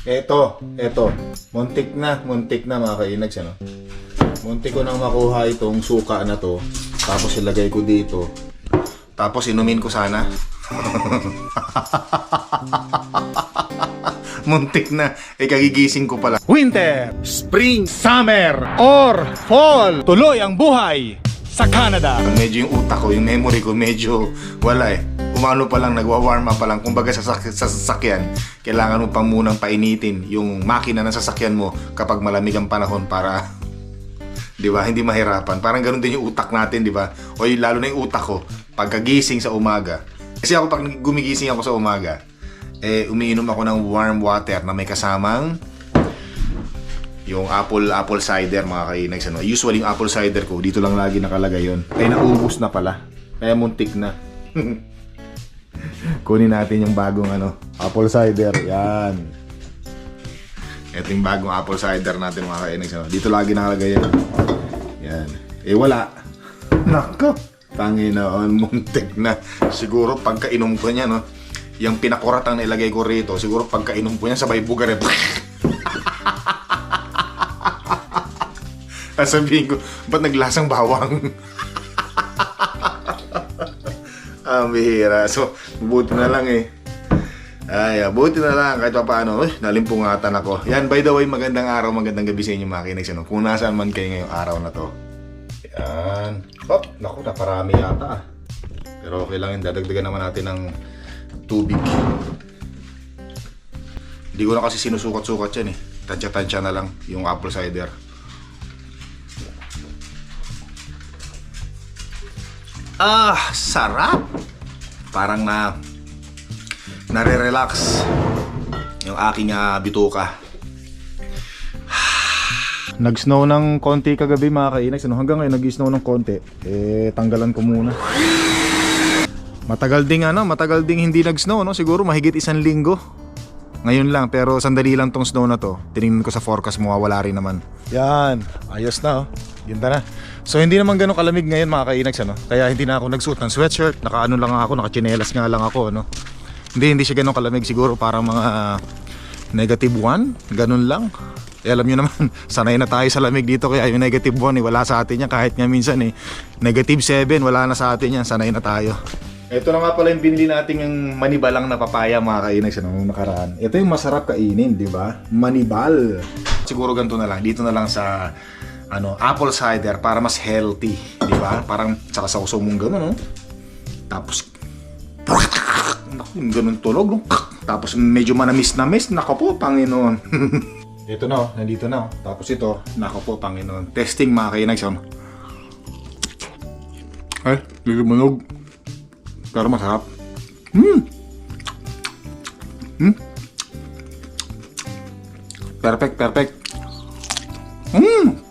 Eto, eto. Muntik na, muntik na mga kainags, ano? Muntik ko nang makuha itong suka na to. Tapos ilagay ko dito. Tapos inumin ko sana. muntik na. Eh, kagigising ko pala. Winter, Spring, Summer, or Fall. Tuloy ang buhay sa Canada. Medyo yung utak ko, yung memory ko, medyo wala eh. Umano pa lang, nagwa-warm up pa lang. Kumbaga sa, sa sasakyan, kailangan mo pang munang painitin yung makina ng sasakyan mo kapag malamig ang panahon para, di ba, hindi mahirapan. Parang ganun din yung utak natin, di ba? O lalo na yung utak ko, pagkagising sa umaga. Kasi ako pag gumigising ako sa umaga, eh, umiinom ako ng warm water na may kasamang yung apple apple cider mga kainags ano. Usually yung apple cider ko dito lang lagi nakalagay yon. Kaya naubos na pala. Kaya muntik na. Kunin natin yung bagong ano, apple cider. Yan. Ito yung bagong apple cider natin mga kainags ano. Dito lagi nakalagay yan. Yan. Eh wala. Nako. Panginoon, muntik na. Siguro pagkainom ko niya, no, yung pinakuratang na ilagay ko rito, siguro pagkainom ko niya, sabay bugar eh. Sasabihin ko, ba't naglasang bawang? Ang bihira. So, buti na lang eh. Ay, ah, buti na lang kahit pa paano. Uy, nalimpungatan ako. Yan, by the way, magandang araw, magandang gabi sa inyo mga kinags. Ano? Kung nasaan man kayo ngayong araw na to. Yan. Hop, naku, naparami yata ah. Pero okay lang yun, dadagdagan naman natin ng tubig. Hindi ko na kasi sinusukat-sukat yan eh. Tansya-tansya na lang yung apple cider. Ah, sarap! Parang na nare-relax yung aking ah, bituka. Nag-snow ng konti kagabi mga kainags. Ano, hanggang ngayon nag-snow ng konti. Eh, tanggalan ko muna. Matagal ding ano, matagal ding hindi nag-snow, no? Siguro mahigit isang linggo. Ngayon lang, pero sandali lang tong snow na to. Tinignan ko sa forecast, mawawala rin naman. Yan, ayos na oh. Ganda na. So hindi naman ganun kalamig ngayon mga kainags, ano? Kaya hindi na ako nagsuot ng sweatshirt, nakaano lang ako, nakachinelas nga lang ako, ano? Hindi, hindi siya ganun kalamig. Siguro parang mga negative 1, ganun lang. Eh, alam nyo naman, sanay na tayo sa lamig dito kaya yung negative 1 eh, wala sa atin yan kahit nga minsan eh. Negative 7, wala na sa atin yan, sanay na tayo. Ito na nga pala yung binili nating yung manibalang na papaya mga kainags ano, nung nakaraan. Ito yung masarap kainin, di ba? Manibal. Siguro ganito na lang, dito na lang sa ano, apple cider para mas healthy, di ba? Parang tsaka sa usaw mong gano'n, no? Tapos Naku, ganun tulog, no? Tapos medyo manamis na miss, nako po, Panginoon. ito na, oh, nandito na. oh. Tapos ito, nako po, Panginoon. Testing mga kainags, oh. Ay, lilimunog. Pero masarap. Hmm. Hmm. Perfect, perfect. Hmm.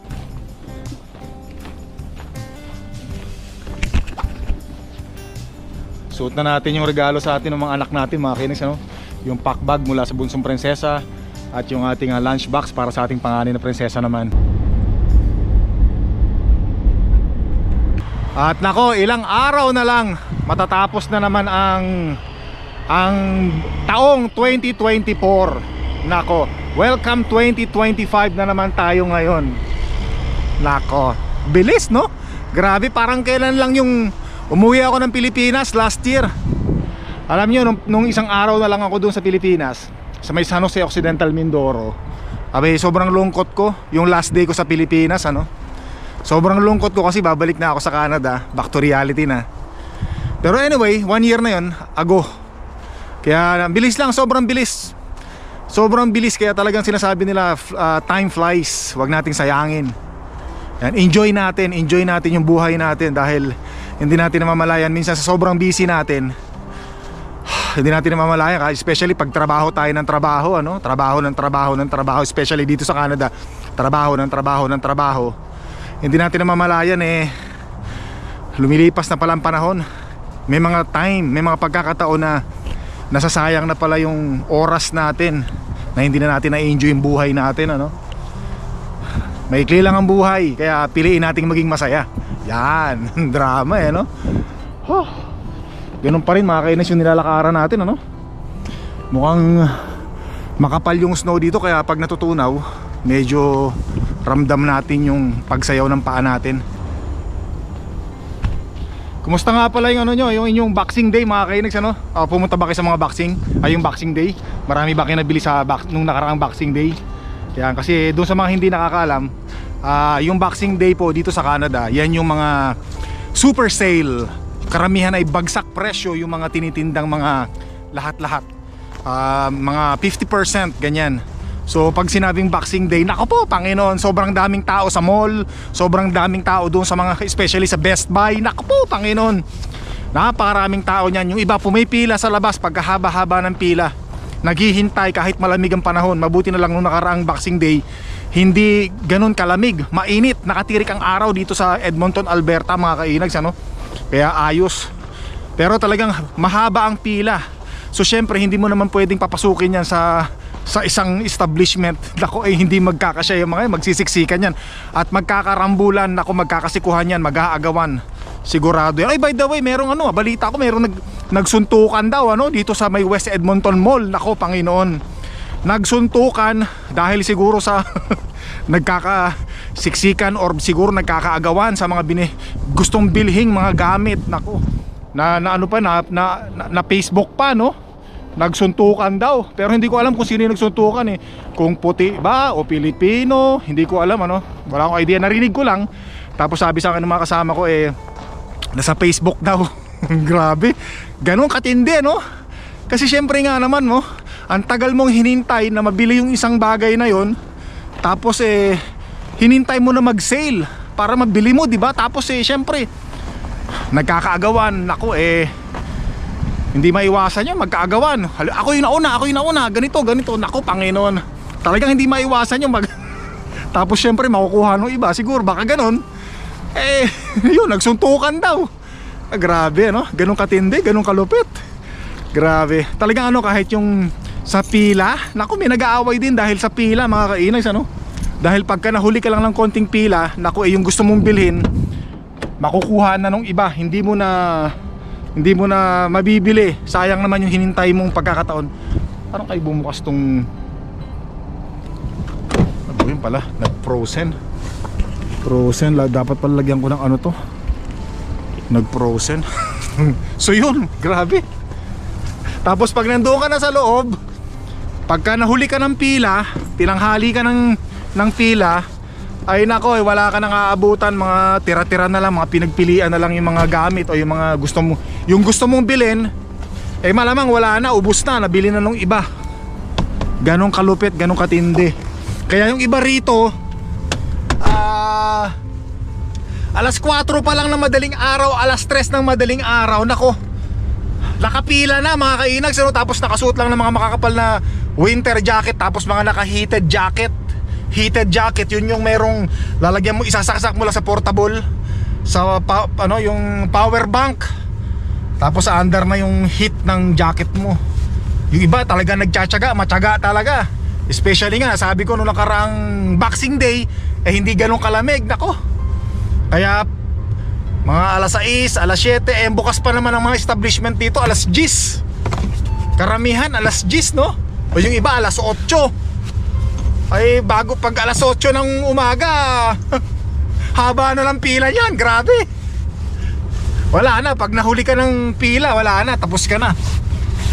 Suot na natin yung regalo sa atin ng mga anak natin, mga kinis, ano? Yung pack bag mula sa bunsong prinsesa at yung ating uh, lunch box para sa ating panganay na prinsesa naman. At nako, ilang araw na lang matatapos na naman ang ang taong 2024. Nako, welcome 2025 na naman tayo ngayon. Nako, bilis no? Grabe, parang kailan lang yung umuwi ako ng Pilipinas last year. Alam nyo, nung, nung isang araw na lang ako doon sa Pilipinas, sa may San Jose Occidental Mindoro, abay, sobrang lungkot ko, yung last day ko sa Pilipinas, ano? Sobrang lungkot ko kasi babalik na ako sa Canada, back to reality na. Pero anyway, one year na yun, ago. Kaya bilis lang, sobrang bilis. Sobrang bilis kaya talagang sinasabi nila uh, time flies, wag nating sayangin. Yan, enjoy natin, enjoy natin yung buhay natin dahil hindi natin namamalayan minsan sa sobrang busy natin. hindi natin namamalayan, especially pag trabaho tayo ng trabaho, ano? Trabaho ng trabaho ng trabaho, especially dito sa Canada. Trabaho ng trabaho ng trabaho. Hindi natin namamalayan eh lumilipas na pala ang panahon. May mga time, may mga pagkakataon na nasasayang na pala yung oras natin na hindi na natin na-enjoy yung buhay natin, ano? Maikli lang ang buhay, kaya piliin nating maging masaya. Yan, drama eh, no? Huh. Ganun pa rin mga kainis yung nilalakaran natin, ano? Mukhang makapal yung snow dito kaya pag natutunaw medyo ramdam natin yung pagsayaw ng paa natin Kumusta nga pala yung ano nyo, yung inyong boxing day mga kainags ano? Ah, pumunta ba kayo sa mga boxing? Ay yung boxing day? Marami ba kayo nabili sa box, nung nakaraang boxing day? Yan, kasi doon sa mga hindi nakakaalam ah, Yung boxing day po dito sa Canada Yan yung mga super sale Karamihan ay bagsak presyo yung mga tinitindang mga lahat-lahat Ah, Mga 50% ganyan So pag sinabing Boxing Day, nako po, Panginoon, sobrang daming tao sa mall, sobrang daming tao doon sa mga especially sa Best Buy. Nako po, Panginoon. Napakaraming tao niyan. Yung iba pumipila sa labas pagkahaba-haba ng pila. Naghihintay kahit malamig ang panahon. Mabuti na lang nung nakaraang Boxing Day, hindi ganun kalamig, mainit, nakatirik ang araw dito sa Edmonton, Alberta, mga kainags, ano? Kaya ayos. Pero talagang mahaba ang pila. So syempre hindi mo naman pwedeng papasukin yan sa sa isang establishment. Nako eh hindi magkakasya yung mga magsisiksikan yan. At magkakarambulan, nako magkakasikuhan yan, mag-aagawan. Sigurado yan. Ay by the way, merong ano, balita ko merong nag, nagsuntukan daw ano dito sa may West Edmonton Mall. Nako Panginoon. Nagsuntukan dahil siguro sa nagkakasiksikan or siguro nagkakaagawan sa mga bini, gustong bilhing mga gamit. Nako. Na, na ano pa na, na, na, na Facebook pa no nagsuntukan daw pero hindi ko alam kung sino yung nagsuntukan eh kung puti ba o Pilipino hindi ko alam ano wala akong idea narinig ko lang tapos sabi sa akin ng mga kasama ko eh nasa Facebook daw. Grabe. Ganun katindi no? Kasi syempre nga naman mo ang tagal mong hinintay na mabili yung isang bagay na yon tapos eh hinintay mo na mag sale para mabili mo di ba? Tapos eh syempre nagkakaagawan. Nako eh hindi maiwasan yun, magkaagawan. Ako yung nauna, ako yung nauna, ganito, ganito. Nako, Panginoon. Talagang hindi maiwasan yung mag... Tapos syempre makukuha ng iba, siguro baka ganon. Eh, yun, nagsuntukan daw. Ah, grabe, no? Ganun katindi, ganun kalupit. Grabe. Talagang ano, kahit yung sa pila, naku, may nag-aaway din dahil sa pila, mga kainags, ano? Dahil pagka nahuli ka lang ng konting pila, naku, eh, yung gusto mong bilhin, makukuha na nung iba. Hindi mo na hindi mo na mabibili sayang naman yung hinintay mong pagkakataon parang kayo bumukas tong ano yun pala nag frozen. Dapat pala lagyan ko ng ano to? Nag frozen so yun. Grabe. Tapos pag nandoon ka na sa loob pagka nahuli ka ng pila tinanghali ka ng, ng pila ay nako eh, wala ka nang aabutan. Mga tira-tira na lang mga pinagpilian na lang yung mga gamit o yung mga gusto mo yung gusto mong bilhin eh malamang wala na ubos na nabili na nung iba. Ganong kalupit ganong katindi. Kaya yung iba rito ah alas 4 pa lang ng madaling araw alas 3 ng madaling araw. Nako nakapila na mga kainags ano? tapos nakasuot lang ng mga makakapal na winter jacket tapos mga naka-heated jacket. Heated jacket yun yung merong lalagyan mo isasaksak mo lang sa portable sa pa, ano yung power bank. Tapos sa under na yung heat ng jacket mo. Yung iba talaga nagtsatsaga matyaga talaga especially nga sabi ko nung nakaraang boxing day eh hindi ganun kalamig. Nako. Kaya mga alas 6, alas 7 eh bukas pa naman ang mga establishment dito alas 10 karamihan alas 10 no? O yung iba alas 8 ay bago pag alas 8 ng umaga haba na lang pila yan grabe. Wala na pag nahuli ka ng pila wala na tapos ka na.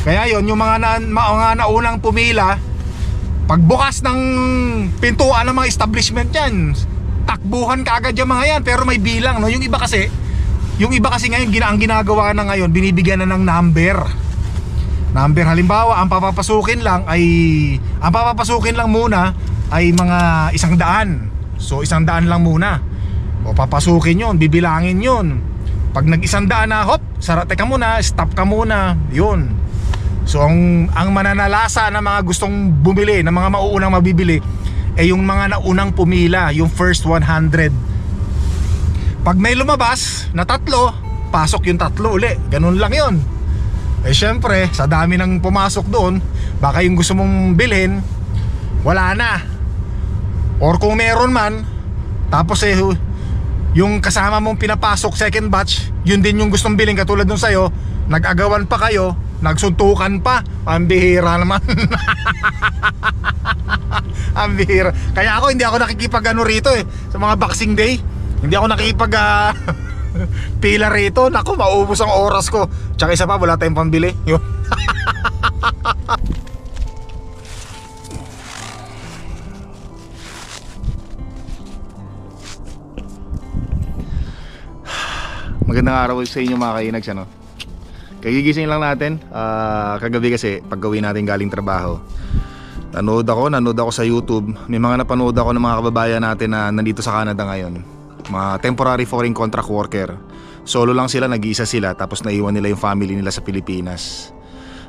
Kaya yon yung mga, na, mga naunang pumila pagbukas ng pintuan ng mga establishment yan takbuhan ka agad yung mga yan pero may bilang no? Yung iba kasi yung iba kasi ngayon ang ginagawa na ngayon binibigyan na ng number. Number halimbawa ang papapasukin lang ay ang papapasukin lang muna ay mga isang daan. So isang daan lang muna. O papasukin yon bibilangin yon pag nag isang daan na hop sara teka muna stop ka muna yun so ang ang mananalasa ng mga gustong bumili ng mga mauunang mabibili ay yung mga naunang pumila yung first 100 pag may lumabas na tatlo pasok yung tatlo uli. Ganun lang yon eh syempre, sa dami ng pumasok doon, baka yung gusto mong bilhin, wala na. Or kung meron man, tapos eh, yung kasama mong pinapasok second batch, yun din yung gustong bilhin. Katulad nung sa'yo, nag-agawan pa kayo, Nagsuntukan pa. Ang bihira naman. Ang bihira. Kaya ako hindi ako nakikipag ano rito eh. Sa mga boxing day. Hindi ako nakikipag ah, pila rito. Naku, maubos ang oras ko. Tsaka isa pa, wala tayong pambili. Yun. Magandang araw sa inyo mga kainags ano. Kagigising lang natin. Ah, kagabi kasi paggawin natin galing trabaho. Nanood ako, nanood ako sa YouTube. May mga napanood ako ng mga kababayan natin na nandito sa Canada ngayon. Mga temporary foreign contract worker. Solo lang sila, nag-iisa sila tapos naiwan nila yung family nila sa Pilipinas.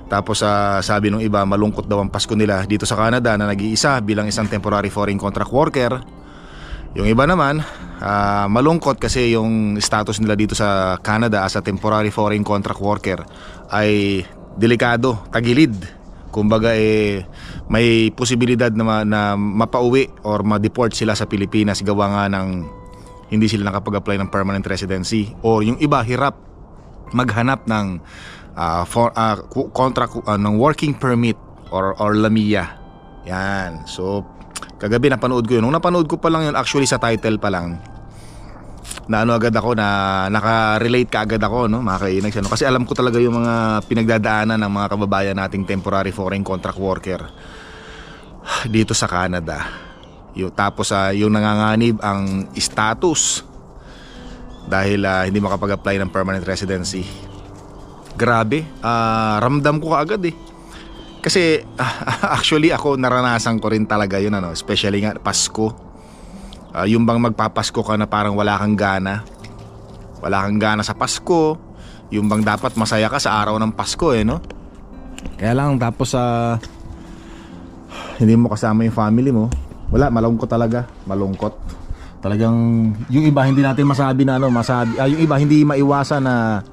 Tapos ah, sabi nung iba, malungkot daw ang Pasko nila dito sa Canada na nag-iisa bilang isang temporary foreign contract worker. Yung iba naman, ah, malungkot kasi yung status nila dito sa Canada as a temporary foreign contract worker ay delikado, tagilid. Kumbaga eh may posibilidad na, ma- na mapauwi or ma-deport sila sa Pilipinas gawa nga ng hindi sila nakapag-apply ng permanent residency or yung iba hirap maghanap ng ah, for, ku- contract ah, ng working permit or or LAMIA. Yan. So kagabi napanood ko yun. Nung napanood ko pa lang yun actually sa title pa lang na ano agad ako na naka-relate ka agad ako no mga kainags ano kasi alam ko talaga yung mga pinagdadaanan ng mga kababayan nating temporary foreign contract worker dito sa Canada. Yung tapos sa yung nanganganib ang status dahil ah, hindi makapag-apply ng permanent residency. Grabe, ah, ramdam ko kaagad eh. Kasi actually ako naranasan ko rin talaga yun ano, especially nga Pasko. Ah, yung bang magpapasko ka na parang wala kang gana. Wala kang gana sa Pasko. Yung bang dapat masaya ka sa araw ng Pasko eh no. Kaya lang tapos sa hindi mo kasama yung family mo. Wala, malungkot talaga. Malungkot. Talagang yung iba hindi natin masabi na ano, masabi ah, yung iba hindi maiwasan na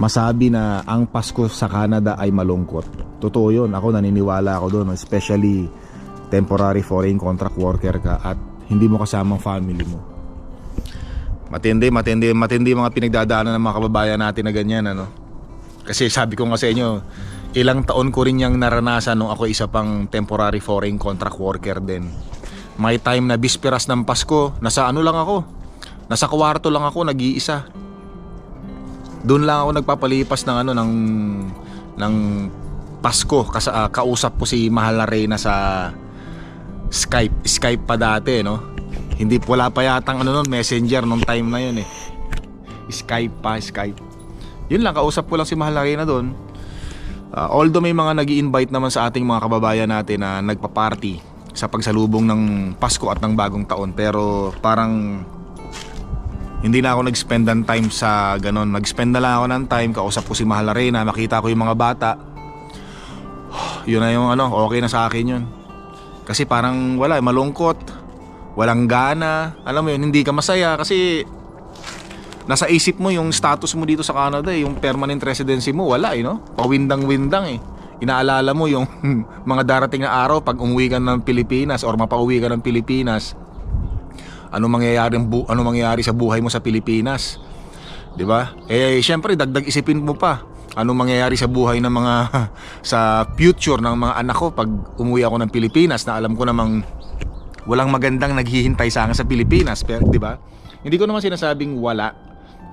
masabi na ang Pasko sa Canada ay malungkot. Totoo 'yun. Ako naniniwala ako doon, especially temporary foreign contract worker ka at hindi mo kasama ang family mo. Matindi, matindi, matindi mga pinagdadaanan ng mga kababayan natin na ganyan ano. Kasi sabi ko nga sa inyo, ilang taon ko rin yung naranasan nung ako isa pang temporary foreign contract worker din. May time na bisperas ng Pasko, nasa ano lang ako, nasa kwarto lang ako, nag-iisa. Doon lang ako nagpapalipas ng ano ng ng Pasko kasi ah, kausap ko si Mahal na Reyna sa Skype, Skype pa dati, no? Hindi wala pa yatang ano nun, Messenger nung time na yun eh. Skype pa, Skype. Yun lang, kausap ko lang si Mahal na Reyna doon. Ah, although may mga nag invite naman sa ating mga kababayan natin na nagpa-party sa pagsalubong ng Pasko at ng bagong taon pero parang hindi na ako nag-spend ng time sa ganon. Nag-spend na lang ako ng time, kausap ko si Mahal Arena, makita ko yung mga bata. Yun na yung ano, okay na sa akin yun. Kasi parang wala, malungkot. Walang gana. Alam mo yun, hindi ka masaya kasi nasa isip mo yung status mo dito sa Canada eh, yung permanent residency mo, wala eh, no? Pawindang-windang eh. Inaalala mo yung mga darating na araw pag umuwi ka ng Pilipinas or mapauwi ka ng Pilipinas. Ano mangyayari ano mangyayari sa buhay mo sa Pilipinas? 'Di ba? Eh syempre dagdag isipin mo pa. Ano mangyayari sa buhay ng mga sa future ng mga anak ko pag umuwi ako ng Pilipinas na alam ko namang walang magandang naghihintay sa akin sa Pilipinas, pero 'di ba? Hindi ko naman sinasabing wala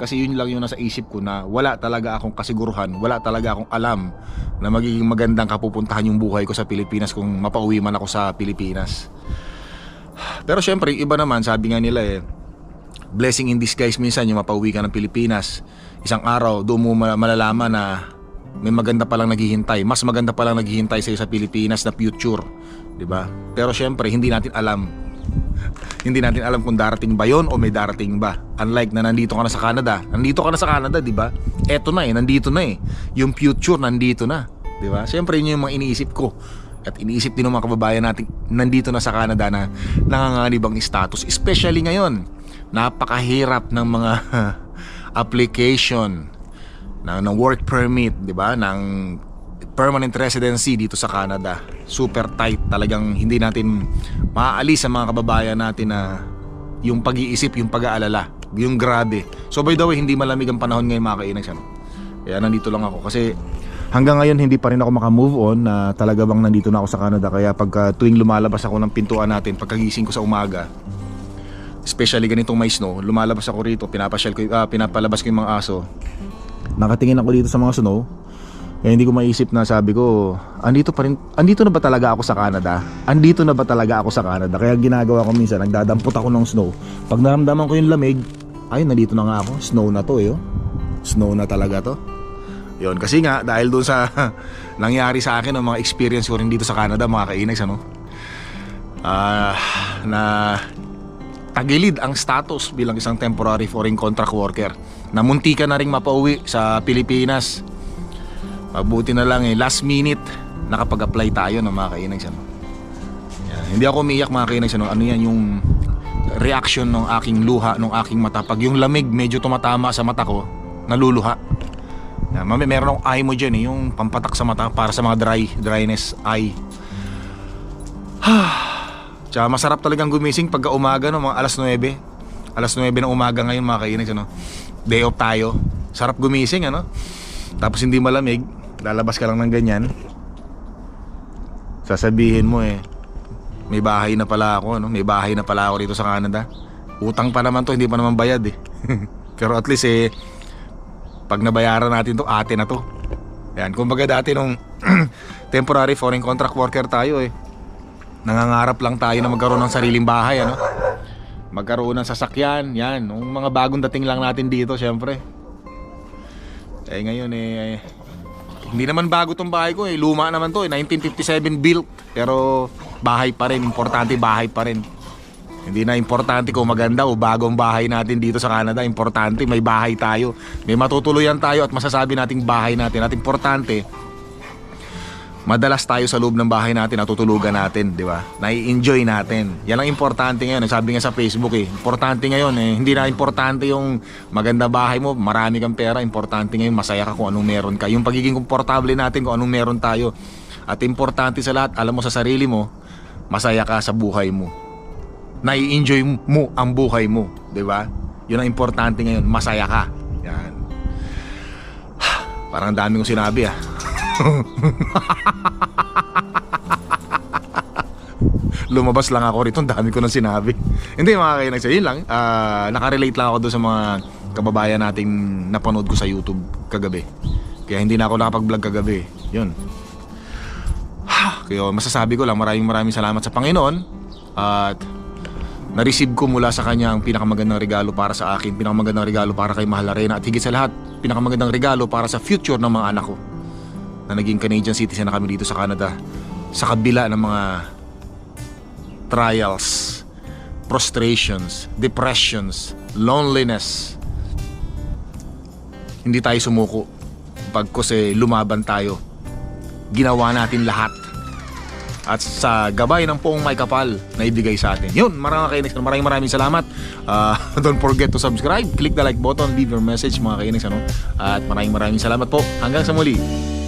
kasi yun lang yung nasa isip ko na wala talaga akong kasiguruhan, wala talaga akong alam na magiging magandang kapupuntahan yung buhay ko sa Pilipinas kung mapauwi man ako sa Pilipinas. Pero syempre, iba naman, sabi nga nila eh, blessing in disguise minsan yung mapauwi ka ng Pilipinas. Isang araw, doon mo ma- malalaman na may maganda palang naghihintay. Mas maganda palang naghihintay sa'yo sa Pilipinas na future. ba? Pero syempre, hindi natin alam. hindi natin alam kung darating ba yon o may darating ba. Unlike na nandito ka na sa Canada. Nandito ka na sa Canada, 'di ba? Eto na eh, nandito na eh. Yung future nandito na, 'di ba? Syempre, yun yung mga iniisip ko. At iniisip din ng mga kababayan natin nandito na sa Canada na nanganganib ang status. Especially ngayon, napakahirap ng mga application ng, ng work permit, 'di ba? Ng permanent residency dito sa Canada. Super tight talagang hindi natin maaalis sa mga kababayan natin na yung pag-iisip, yung pag-aalala, yung grabe. So by the way, hindi malamig ang panahon ngayon mga kainags ano. Kaya nandito lang ako kasi hanggang ngayon hindi pa rin ako makamove on na talaga bang nandito na ako sa Canada kaya pagka tuwing lumalabas ako ng pintuan natin pagkagising ko sa umaga especially ganitong may snow lumalabas ako rito pinapasyal ko ah, pinapalabas ko yung mga aso. Nakatingin ako dito sa mga snow. Eh, hindi ko maisip na sabi ko andito pa rin andito na ba talaga ako sa Canada? Andito na ba talaga ako sa Canada? Kaya ginagawa ko minsan nagdadampot ako ng snow. Pag naramdaman ko yung lamig ay nandito na nga ako. Snow na to eh oh. snow na talaga to. Yon kasi nga dahil doon sa nangyari sa akin ng mga experience ko rin dito sa Canada mga kainags ano. Ah, na tagilid ang status bilang isang temporary foreign contract worker. Namunti ka na ring mapauwi sa Pilipinas. Mabuti na lang eh last minute nakapag-apply tayo ng mga kainags ano. Yan. Hindi ako umiyak mga kainags ano. Ano yan yung reaction ng aking luha, ng aking mata. Pag yung lamig medyo tumatama sa mata ko, naluluha. Yan, mami, meron akong eye mo dyan eh, yung pampatak sa mata para sa mga dry, dryness eye. Tsaka masarap talagang gumising pagka umaga no, mga alas 9. Alas 9 ng umaga ngayon mga kainags ano. Day off tayo. Sarap gumising ano. Tapos hindi malamig, lalabas ka lang ng ganyan. Sasabihin mo eh, may bahay na pala ako, no? May bahay na pala ako dito sa Canada. Utang pa naman to, hindi pa naman bayad eh. Pero at least eh, pag nabayaran natin to, ate na to. Yan, kumbaga dati nung temporary foreign contract worker tayo eh. Nangangarap lang tayo na magkaroon ng sariling bahay, ano? Magkaroon ng sasakyan, yan. Nung mga bagong dating lang natin dito, syempre. Eh ngayon eh, hindi naman bago tong bahay ko eh. Luma naman to eh. 1957 built. Pero bahay pa rin. Importante bahay pa rin. Hindi na importante kung maganda o bagong bahay natin dito sa Canada. Importante may bahay tayo. May matutuluyan tayo at masasabi nating bahay natin. At importante, madalas tayo sa loob ng bahay natin natutulugan natin, di ba? Nai-enjoy natin. Yan ang importante ngayon. Sabi nga sa Facebook eh, importante ngayon eh. Hindi na importante yung maganda bahay mo, marami kang pera. Importante ngayon, masaya ka kung anong meron ka. Yung pagiging komportable natin kung anong meron tayo. At importante sa lahat, alam mo sa sarili mo, masaya ka sa buhay mo. Nai-enjoy mo ang buhay mo, di ba? Yun ang importante ngayon, masaya ka. Yan. Parang ang dami kong sinabi ah. lumabas lang ako rito, dami ko nang sinabi. Hindi mga kainag yun lang. Ah, nakarelate lang ako doon sa mga kababayan nating napanood ko sa YouTube kagabi. Kaya hindi na ako nakapag-vlog kagabi. Yun. Kaya masasabi ko lang maraming maraming salamat sa Panginoon at na-receive ko mula sa kanya ang pinakamagandang regalo para sa akin, pinakamagandang regalo para kay Mahal Arena at higit sa lahat, pinakamagandang regalo para sa future ng mga anak ko na naging Canadian citizen na kami dito sa Canada sa kabila ng mga trials, frustrations, depressions, loneliness. Hindi tayo sumuko. Pagkos eh, lumaban tayo. Ginawa natin lahat. At sa gabay ng poong may kapal na ibigay sa atin. Yun, maraming kainis. Maraming maraming salamat. Ah, don't forget to subscribe. Click the like button. Leave your message mga kainis. Ano? At maraming maraming salamat po. Hanggang sa muli.